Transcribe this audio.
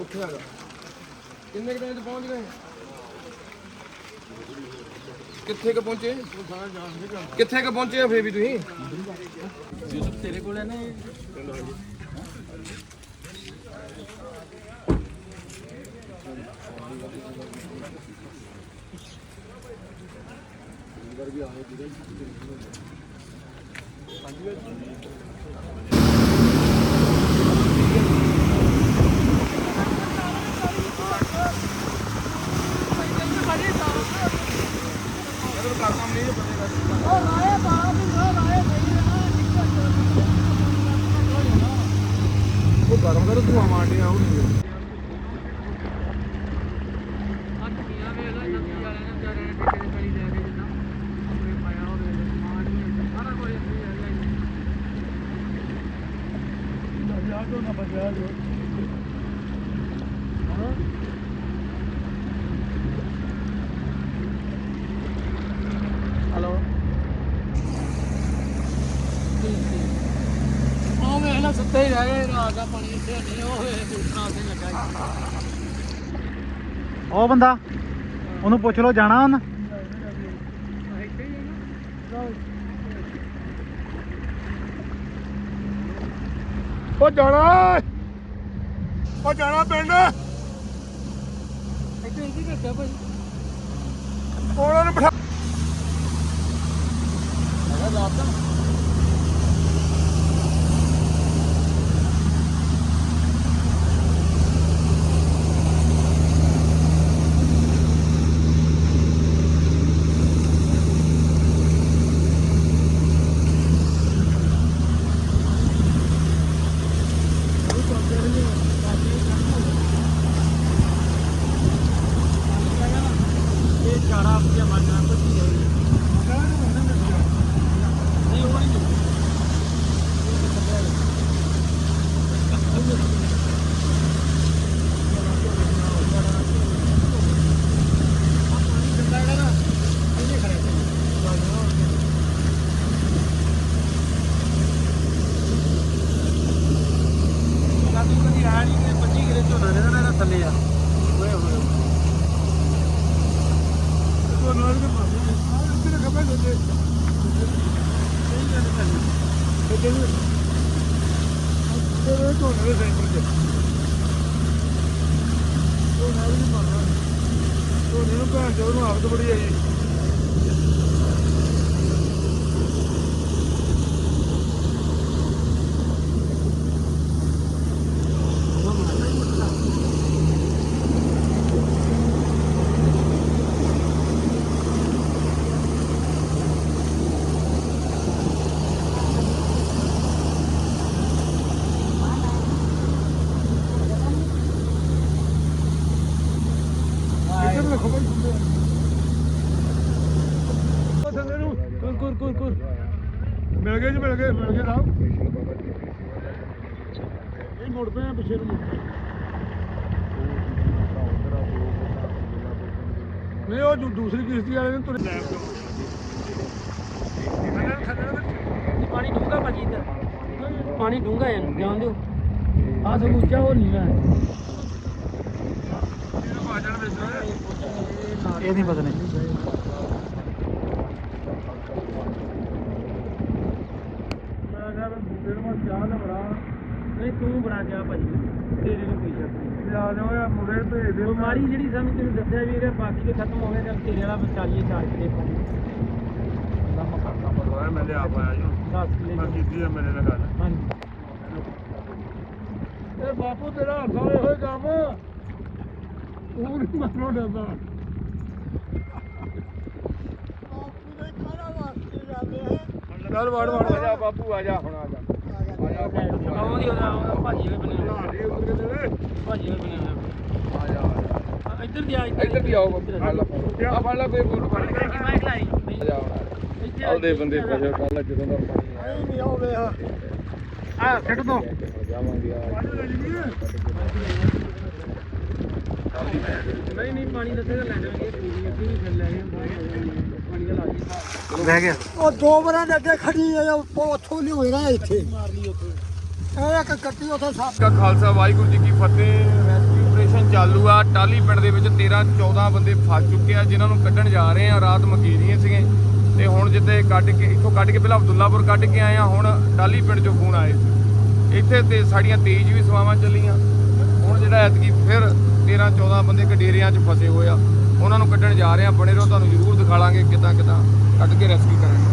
ਉੱਥੇ ਆ ਕਿੰਨੇ ਕੁ ਦਿਨ ਚ ਪਹੁੰਚ ਗਏ? ਕਿੱਥੇ ਕ ਪਹੁੰਚੇ? ਕਿੱਥੇ ਕ ਪਹੁੰਚੇ ਆ ਫੇਰ ਵੀ ਤੁਸੀਂ? ਤੇਰੇ ਕੋਲ ਹੈ ਨਾ ਇਹ? ਉਹ ਗਰਮ ਕਰ ਧੂਆ ਮਾਰਦੇ ਉਹ ਨਹੀਂ ਆਹ ਧਨੀਆ ਵੇਖ ਲੈ ਨਦੀ ਵਾਲਿਆਂ ਨੇ ਵਿਚਾਰਿਆਂ ਨੇ ਠੇਕੇ ਤੇ ਪੈਲੀ ਕੁਝ ਇੱਥੇ ਹੈਗਾ ਜੀ ਦਰਿਆ ਤੋਂ ਨਾ ਬਚਿਆ ਜੋ ਹਲੋ ਉਹ ਵੇਖ ਲੈ ਸੁੱਤੇ ਹੀ ਰਹਿ ਗਏ ਰਾਤ ਦਾ ਪਾਣੀ ਇੱਥੇ ਨਹੀਂ ਉਹ ਦੂਸਰਾ ਤੇ ਲੱਗਾ ਜੀ ਉਹ ਬੰਦਾ ਉਹਨੂੰ ਪੁੱਛ ਲਓ ਜਾਣਾ ਉਹਨ ਉਹ ਜਾਣਾ ਉਹ ਜਾਣਾ ਪਿੰਡ। ਇੱਥੇ ਹੀ ਰੱਖਿਆ ਭਾਈ। ਉਹਨਾਂ ਨੂੰ ਬਿਠਾ ਹੈਗਾ ਜਾਪਦਾ ਇਹ ਚਾਰਾ ਆਪਿਆ ਮਾਰਨਾ ਪੱਤੀ ਹੈ ਨਹੀਂ ਉਹ ਨਹੀਂ ਥੱਲੇ ਆ ਹੋਏ ਹੋਏ ਉਹ ਨਾਲ ਦੇ ਪਾਸੇ ਆ ਇੱਥੇ ਖੱਬੇ ਦੇ ਇੱਥੇ ਨੂੰ ਤੇਰੇ ਭੈਣ ਚੋਦ ਨੂੰ ਆਦਤ ਬੜੀ ਆਈ। ਇੱਧਰ ਰੱਖੋ ਭਾਈ ਉਹ ਸੰਗੇ ਨੂੰ ਕੁਰ ਕੁਰ ਕੁਰ ਕੁਰ ਮਿਲ ਗਏ ਜੀ ਮਿਲ ਗਏ ਮਿਲ ਗਏ ਸਾਹਿਬ ਇਹ ਮੁੜ ਪਏ ਆ ਪਿੱਛੇ ਨੂੰ ਨਹੀਂ ਉਹ ਦੂ- ਦੂਸਰੀ ਕਿਸ਼ਤੀ ਵਾਲੇ ਨੇ ਤੁਰੇ ਪਾਣੀ ਡੂੰਘਾ ਭਾਜੀ ਇੱਧਰ ਪਾਣੀ ਡੂੰਘਾ ਹੈ ਜਾਣ ਦਿਓ ਆ ਸਭ ਉੱਚਾ ਹੋ ਨਹੀਂ ਹੈ। ਇਹ ਨਹੀਂ ਪਤਾ ਨਹੀਂ। ਮੈਂ ਕਿਹਾ ਵੀ ਬੂਟੇ ਨੂੰ ਮੈਂ ਚਾਹ ਨਾ ਬੜਾ ਨਹੀਂ ਤੂੰ ਬਣਾ ਜਾ ਭਾਜੀ ਤੇਰੇ ਨੂੰ ਕੋਈ ਸ਼ੱਕ ਨਹੀਂ। ਲਿਆ ਜਾਓ ਯਾ ਮੁੰਡੇ ਨੂੰ ਭੇਜ ਦਿਓ। ਬਿਮਾਰੀ ਜਿਹੜੀ ਸਾਨੂੰ ਤੈਨੂੰ ਦੱਸਿਆ ਵੀ ਇਹਦੇ ਬਾਕੀ ਦੇ ਖਤਮ ਹੋ ਗਏ ਤੇ ਤੇਰੇ ਵਾਲਾ ਬਚਾਲੀਏ ਚਾਰ ਕਿਲੇ ਪਾਣੀ ਕੰਮ ਕਰਦਾ ਪਰਵਾਹ ਮੈਂ ਲਿਆ ਪਾਇਆ ਜੀ 10 ਕਿਲੇ ਮੈਂ ਕੀਤੀ ਆ ਮੇਰੇ ਨਾਲ ਗੱਲ। ਹਾਂਜੀ। ਇਹ ਬਾਪੂ ਤੇਰਾ ਹੱਥਾਂ ਹੋਏ ਹੋਏ ਕੰਮ। ਉਹ ਨਹੀਂ ਮਰਨੋਂ ਡਰਦਾ। ਚੱਲ ਵੜ ਵੜ। ਆ ਜਾ ਬਾਪੂ ਆ ਜਾ ਹੁਣ ਆ ਜਾ। ਆ ਜਾ ਬਾਪੂ ਆਉਂਦੀ ਉਹਦਾ ਉਹਦਾ ਭਾਜੀ ਬਣਿਆ ਬਣਾ ਲਈ ਉੱਤਰ ਕੇ ਤੇਰੇ ਭਾਜੀ। ਆ ਜਾ ਆ, ਇੱਧਰ ਦੀ ਆ ਇੱਧਰ ਵੀ ਆਓ ਬਾਪੂ ਫੜ ਲਾ ਆ। ਫੜ ਲਾ ਕੋਈ ਬੂਟ ਫੜ ਕਿ ਮੈਂ ਖਲਾਈ ਆ ਜਾ ਹੁਣ ਇੱਥੇ ਆ। ਆਉਦੇ ਬੰਦੇ ਫਸੇ ਕੱਲ ਜਦੋਂ ਦਾ ਪਾਣੀ ਨਹੀਂ ਆਉਦੇ ਆ। ਆ ਸਿੱਟ ਦੋ। ਜਾਵਾਂਗੇ ਆ ਨਹੀਂ ਨਹੀਂ ਪਾਣੀ ਦੱਸੇਗਾ ਲੈ ਜਾਵਾਂਗੇ ਦਾ ਬਹਿ ਗਿਆ। ਉਹ ਦੋ ਬਰਾਂ ਦੇ ਅੱਗੇ ਖੜੀ ਹੈ ਉਹ ਉੱਥੋਂ ਨਹੀਂ ਹੋਏਗਾ ਇੱਥੇ। ਮਾਰ ਲਈ ਉੱਥੇ ਇਹ ਇੱਕ ਕੱਟੀ ਉੱਥੇ ਸੱਪ ਕਾ ਖਾਲਸਾ ਵਾਹਿਗੁਰੂ ਜੀ ਕੀ ਫਤਿਹ। ਰੈਸਕਿਊ ਚਾਲੂ ਆ। ਟਾਲੀ ਪਿੰਡ ਦੇ ਵਿੱਚ 13 14 ਬੰਦੇ ਫਸ ਚੁੱਕੇ ਆ ਜਿਨ੍ਹਾਂ ਨੂੰ ਕੱਢਣ ਜਾ ਰਹੇ ਆ। ਰਾਤ ਮਕੀਰੀਆਂ ਸੀਗੇ ਤੇ ਹੁਣ ਜਿੱਤੇ ਕੱਢ ਕੇ ਇੱਥੋਂ ਕੱਢ ਕੇ ਪਹਿਲਾਂ ਅਬਦੁੱਲਾਪੁਰ ਕੱਢ ਕੇ ਆਏ ਆ ਹੁਣ ਟਾਲੀ ਪਿੰਡ ਚੋਂ ਫੋਨ ਆਏ ਸੀ। ਇੱਥੇ ਤੇ ਸਾਡੀਆਂ ਤੇਜ਼ ਵੀ ਸਵਾਵਾਂ ਚੱਲੀਆਂ। ਹੁਣ ਜਿਹੜਾ ਐਤਕੀ ਫਿਰ 13 14 ਬੰਦੇ ਕਡੇਰਿਆਂ 'ਚ ਫਸੇ ਹੋਏ ਆ। ਉਹਨਾਂ ਨੂੰ ਕੱਢਣ ਜਾ ਰਹੇ ਆ ਬਣੇ ਰਹੋ, ਤੁਹਾਨੂੰ ਜ਼ਰੂਰ ਦਿਖਾਵਾਂਗੇ ਕਿੱਦਾਂ ਕਿੱਦਾਂ ਕੱਢ ਕੇ ਰੈਸਕਿਊ ਕਰਾਂਗੇ।